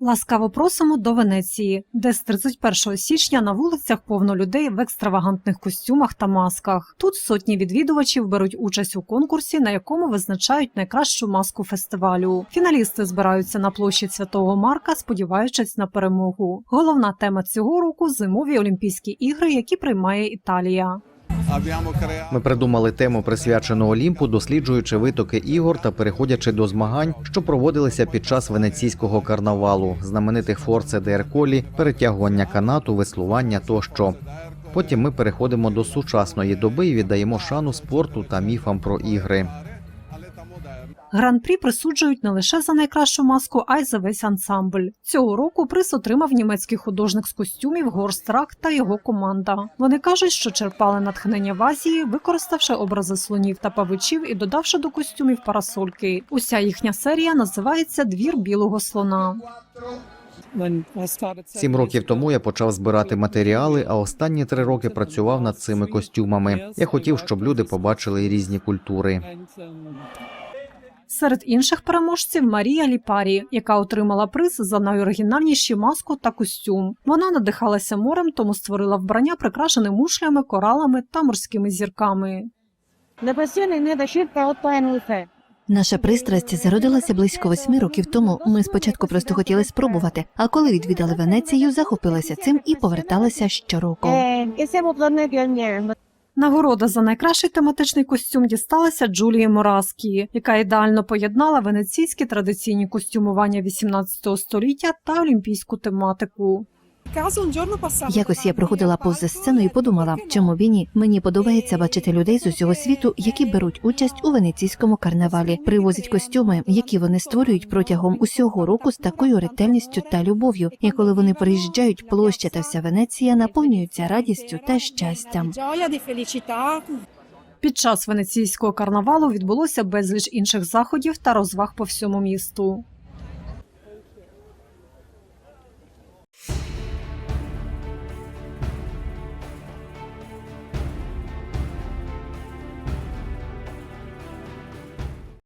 Ласкаво просимо до Венеції, де з 31 січня на вулицях повно людей в екстравагантних костюмах та масках. Тут сотні відвідувачів беруть участь у конкурсі, на якому визначають найкращу маску фестивалю. Фіналісти збираються на площі Святого Марка, сподіваючись на перемогу. Головна тема цього року зимові Олімпійські ігри, які приймає Італія. Ми придумали тему присвячену Олімпу, досліджуючи витоки ігор та переходячи до змагань, що проводилися під час венеційського карнавалу, знаменитих форце Дерколі, перетягування канату, веслування тощо. Потім ми переходимо до сучасної доби і віддаємо шану спорту та міфам про ігри. Гран-прі присуджують не лише за найкращу маску, а й за весь ансамбль. Цього року приз отримав німецький художник з костюмів Горст Рак та його команда. Вони кажуть, що черпали натхнення в Азії, використавши образи слонів та павичів і додавши до костюмів парасольки. Уся їхня серія називається Двір білого слона. Сім років тому я почав збирати матеріали, а останні три роки працював над цими костюмами. Я хотів, щоб люди побачили різні культури. Серед інших переможців Марія Ліпарі, яка отримала приз за найоригінальніші маску та костюм. Вона надихалася морем, тому створила вбрання, прикрашене мушлями, коралами та морськими зірками. Наша пристрасть зародилася близько восьми років тому. Ми спочатку просто хотіли спробувати, а коли відвідали Венецію, захопилися цим і поверталися щороку. Нагорода за найкращий тематичний костюм дісталася Джулії Мораскії, яка ідеально поєднала венеційські традиційні костюмування 18 століття та олімпійську тематику. Якось я проходила повз сцену і подумала, чому б ні. Мені подобається бачити людей з усього світу, які беруть участь у венеційському карнавалі, привозять костюми, які вони створюють протягом усього року з такою ретельністю та любов'ю. І коли вони приїжджають, площа та вся Венеція наповнюються радістю та щастям. Під час венеційського карнавалу відбулося безліч інших заходів та розваг по всьому місту.